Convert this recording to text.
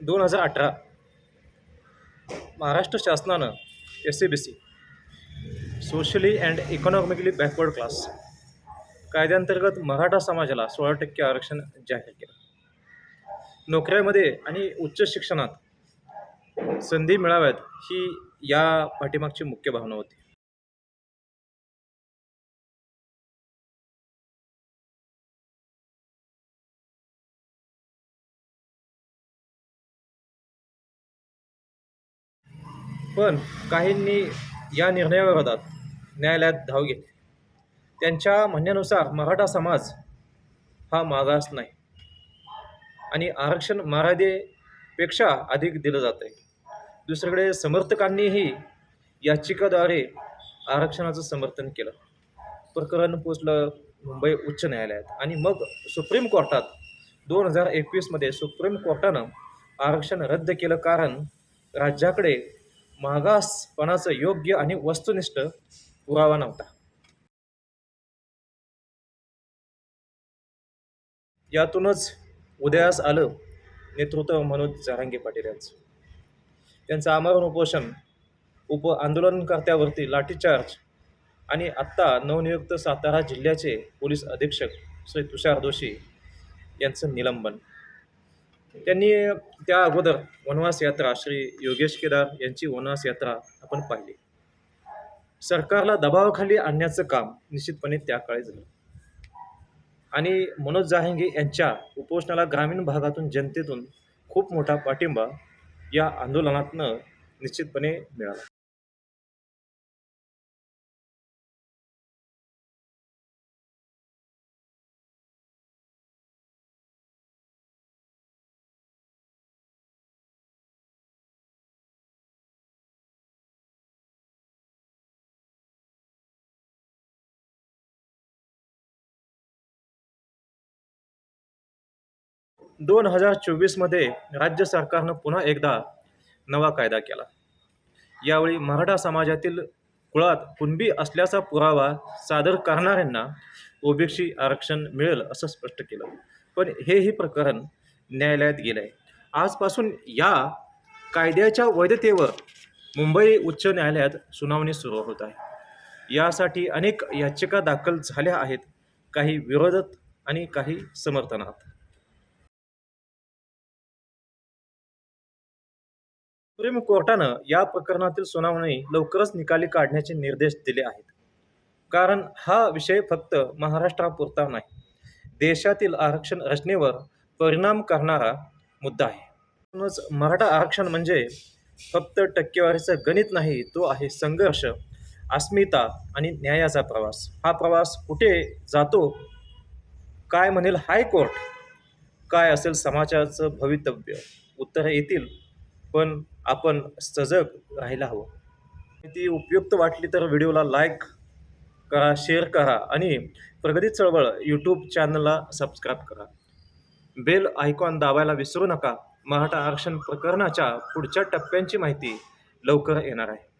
दोन हजार अठरा. महाराष्ट्र शासनानं S C B C socially and economically backward class कायद्यांतर्गत मराठा समाजाला सोळा टक्के आरक्षण जाहीर केलं. नोकऱ्यामध्ये आणि उच्च शिक्षणात संधी मिळाव्यात ही या पाठीमागची मुख्य भावना होती. पण काहींनी या निर्णयाविरोधात न्यायालयात धाव घेतली. त्यांच्या म्हणण्यानुसार मराठा समाज हा मागास नाही. आणि आरक्षण मर्यादेपेक्षा अधिक दिलं जात आहे दुसरीकडे समर्थकांनीही याचिकाद्वारे आरक्षणाचं समर्थन केलं. प्रकरण पोचलं मुंबई उच्च न्यायालयात आणि मग सुप्रीम कोर्टात दोन हजार एकवीसमध्ये सुप्रीम कोर्टानं आरक्षण रद्द केलं कारण राज्याकडे मागासपणाचं योग्य आणि वस्तुनिष्ठ पुरावा नव्हता. यातूनच उदयास आलं नेतृत्व मनोज जरांगे पाटील यांचं. त्यांचं आमरण उपोषण उप आंदोलनकर्त्यावरती लाठीचार्ज आणि आत्ता नवनियुक्त सातारा जिल्ह्याचे पोलीस अधीक्षक श्री तुषार दोशी यांचं निलंबन. त्यांनी त्या अगोदर वनवास यात्रा श्री योगेश केदार यांची वनवास यात्रा आपण पाहिली. सरकारला दबावाखाली आणण्याचं काम निश्चितपणे त्या काळी झालं. आणि मनोज जाहेंगे यांच्या उपोषणाला ग्रामीण भागातून जनतेतून खूप मोठा पाठिंबा या आंदोलनातनं निश्चितपणे मिळाला. दोन हजार चोवीसमध्ये राज्य सरकारनं पुन्हा एकदा नवा कायदा केला. यावेळी मराठा समाजातील कुळात कुणबी असल्याचा पुरावा सादर करणाऱ्यांना ओबीसी आरक्षण मिळेल असं स्पष्ट केलं. पण हेही प्रकरण न्यायालयात गेलं आहे आजपासून या कायद्याच्या वैधतेवर मुंबई उच्च न्यायालयात सुनावणी सुरू होत आहे. यासाठी अनेक याचिका दाखल झाल्या आहेत. काही विरोधात आणि काही समर्थनात सुप्रीम कोर्टानं या प्रकरणातील सुनावणी लवकरच निकाली काढण्याचे निर्देश दिले आहेत. कारण हा विषय फक्त महाराष्ट्रापुरता नाही देशातील आरक्षण रचनेवर परिणाम करणारा मुद्दा आहे. म्हणूनच मराठा आरक्षण म्हणजे फक्त टक्केवारीचं गणित नाही तो आहे संघर्ष अस्मिता आणि न्यायाचा प्रवास. हा प्रवास कुठे जातो काय म्हणेल हायकोर्ट काय असेल समाजाचं भवितव्य? उत्तरं येतील पण आपण सजग राहायला हवं. ती उपयुक्त वाटली तर व्हिडिओला लाईक करा शेअर करा आणि प्रगती चळवळ यूट्यूब चॅनलला सबस्क्राईब करा. बेल आयकॉन दाबायला विसरू नका. मराठा आरक्षण प्रकरणाच्या पुढच्या टप्प्यांची माहिती लवकर येणार आहे.